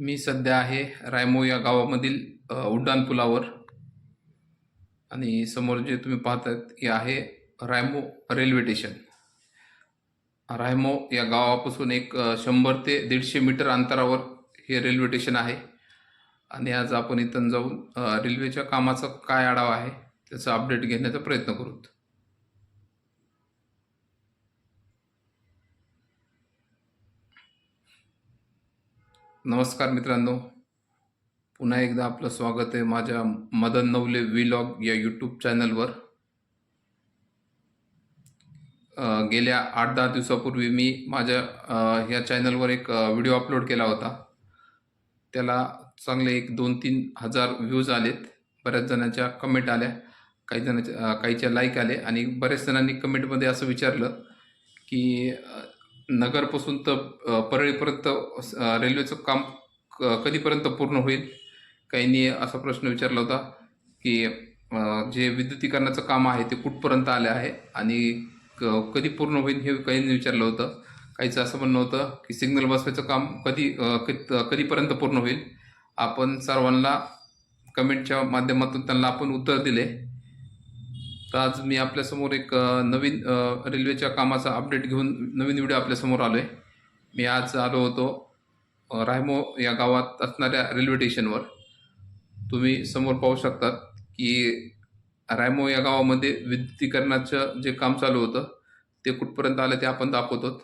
मी सध्या आहे रायमो या गावामधील उड्डाणपुलावर उड्डाण पुलावर. आणि समोर जे तुम्ही पाहतात हे आहे रायमो रेल्वे स्टेशन. रायमो या गावापासून एक शंभर ते दीडशे मीटर अंतरावर हे रेल्वे स्टेशन आहे. आणि आज आपण इथं जाऊन रेल्वेच्या कामाचा काय आढावा आहे त्याचा अपडेट घेण्याचा प्रयत्न करू नमस्कार मित्रांनो. पुन्हा एकदा आपलं स्वागत आहे माझ्या मदन नवले व्लॉग या यूट्यूब चॅनलवर. गेल्या आठ दहा दिवसापूर्वी मी माझ्या ह्या या चॅनलवर एक व्हिडिओ अपलोड केला होता. त्याला चांगले एक दोन तीन हजार व्ह्यूज आलेत. बऱ्याच जणांच्या कमेंट आल्या काही जणांच्या काहीच्या लाईक आले आणि बऱ्याच जणांनी कमेंटमध्ये असं विचारलं की नगरपासून तर परळीपर्यंत रेल्वेचं काम क- कधीपर्यंत पूर्ण होईल? काहींनी असा प्रश्न विचारला होता की जे विद्युतीकरणाचं काम आहे ते कुठपर्यंत आले आहे आणि क- कधी पूर्ण होईल हे काहींनी विचारलं होतं. काहीचं असं म्हणणं होतं की सिग्नल बसवायचं काम कधी कधी- कधीपर्यंत पूर्ण होईल? आपण सर्वांना कमेंटच्या माध्यमातून त्यांना आपण उत्तर दिले. तर आज मी आपल्यासमोर एक नवीन रेल्वेच्या कामाचा अपडेट घेऊन नवीन व्हिडिओ आपल्यासमोर आलो आहे मी आज आलो होतो रायमो या गावात असणाऱ्या रेल्वे स्टेशनवर तुम्ही समोर पाहू शकतात की रायमो या गावामध्ये विद्युतीकरणाचं जे काम चालू होतं ते कुठपर्यंत आलं ते आपण दाखवतो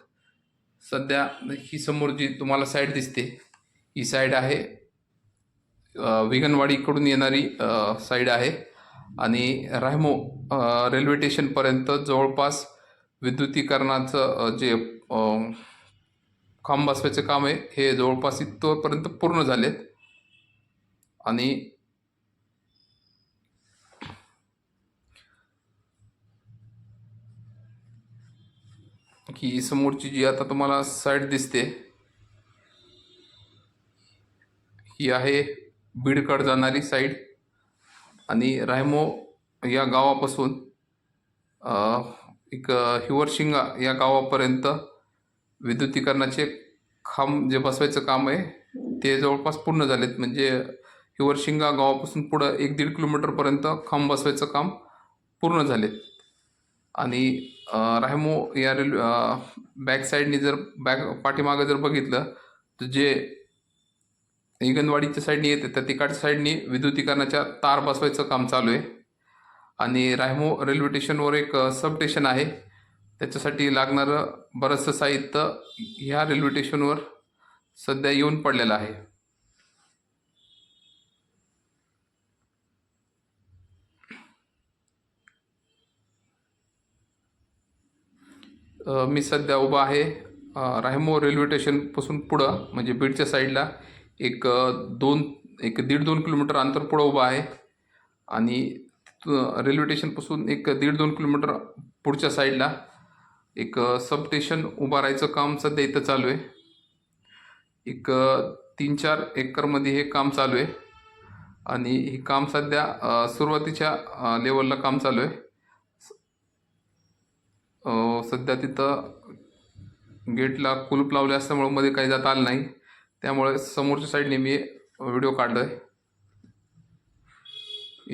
सध्या ही समोर जी तुम्हाला साईड दिसते ही साईड आहे अ, विगनवाडीकडून येणारी साईड आहे. आणि रायमो रेल्वे स्टेशनपर्यंत जवळपास विद्युतीकरणाचं जे खांब बसवायचं काम आहे हे जवळपास इथपर्यंत पूर्ण झाले आणि ही समोरची जी आता तुम्हाला साईड दिसते ही आहे बीडकड जाणारी साईड आणि रायमो या गावापासून एक हिवरशिंगा या गावापर्यंत विद्युतीकरणाचे खांब जे बसवायचं काम आहे ते जवळपास पूर्ण झालेत. म्हणजे हिवरशिंगा गावापासून पुढं एक दीड किलोमीटरपर्यंत खांब बसवायचं काम पूर्ण झालेत. आणि रायमो या रेल्वे बॅक साईडनी जर बॅक पाठीमागं जर बघितलं तर जे इंगणवाडीच्या साईडनी येते तर तिकडच्या साईडनी विद्युतीकरणाच्या तार बसवायचं काम चालू आहे. आणि रायमो रेल्वे स्टेशनवर एक सब स्टेशन आहे. त्याच्यासाठी लागणारं बरंचसं साहित्य ह्या रेल्वे स्टेशनवर सध्या येऊन पडलेलं आहे. मी सध्या उभा आहे रायमो रेल्वे स्टेशनपासून पुढं म्हणजे बीडच्या साईडला. एक दोन एक दीड दोन किलोमीटर अंतर पुढं उभा आहे. आणि रेल्वे स्टेशनपासून एक दीड दोन किलोमीटर पुढच्या साईडला एक सब स्टेशन उभा राहायचं काम सध्या इथं चालू आहे. एक तीन चार एकरमध्ये हे काम चालू आहे. आणि हे काम सध्या सुरुवातीच्या लेवलला काम चालू आहे. सध्या तिथं गेटला कुलूप लावले असल्यामुळे मध्ये काही जाता आलं नाही. त्यामुळे समोरच्या साईडने मी व्हिडिओ काढला आहे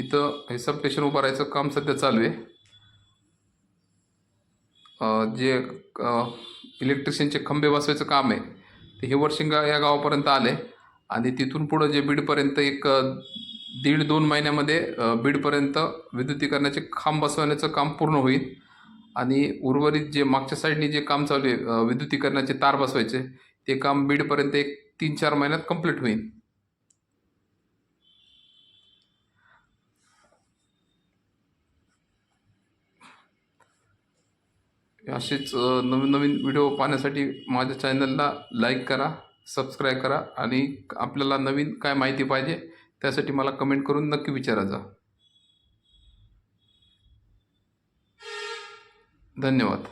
इथं हे सब स्टेशन उभं राहायचं काम सध्या चालू आहे. जे इलेक्ट्रिशियनचे खंबे बसवायचं काम आहे ते हे वर्शिंगा या गावापर्यंत आले आणि तिथून पुढं जे बीडपर्यंत एक दीड दोन महिन्यामध्ये बीडपर्यंत विद्युतीकरणाचे खांब बसवण्याचं काम पूर्ण होईल. आणि उर्वरित जे मागच्या साईडने जे काम चालू आहे विद्युतीकरणाचे तार बसवायचे ते काम बीडपर्यंत एक तीन चार महिन्यात कंप्लीट होईल. असेच नवीन नवीन व्हिडिओ पाहण्यासाठी माझ्या चॅनलला लाईक करा सबस्क्राईब करा आणि आपल्याला नवीन काय माहिती पाहिजे त्यासाठी मला कमेंट करून नक्की विचारा जा. धन्यवाद.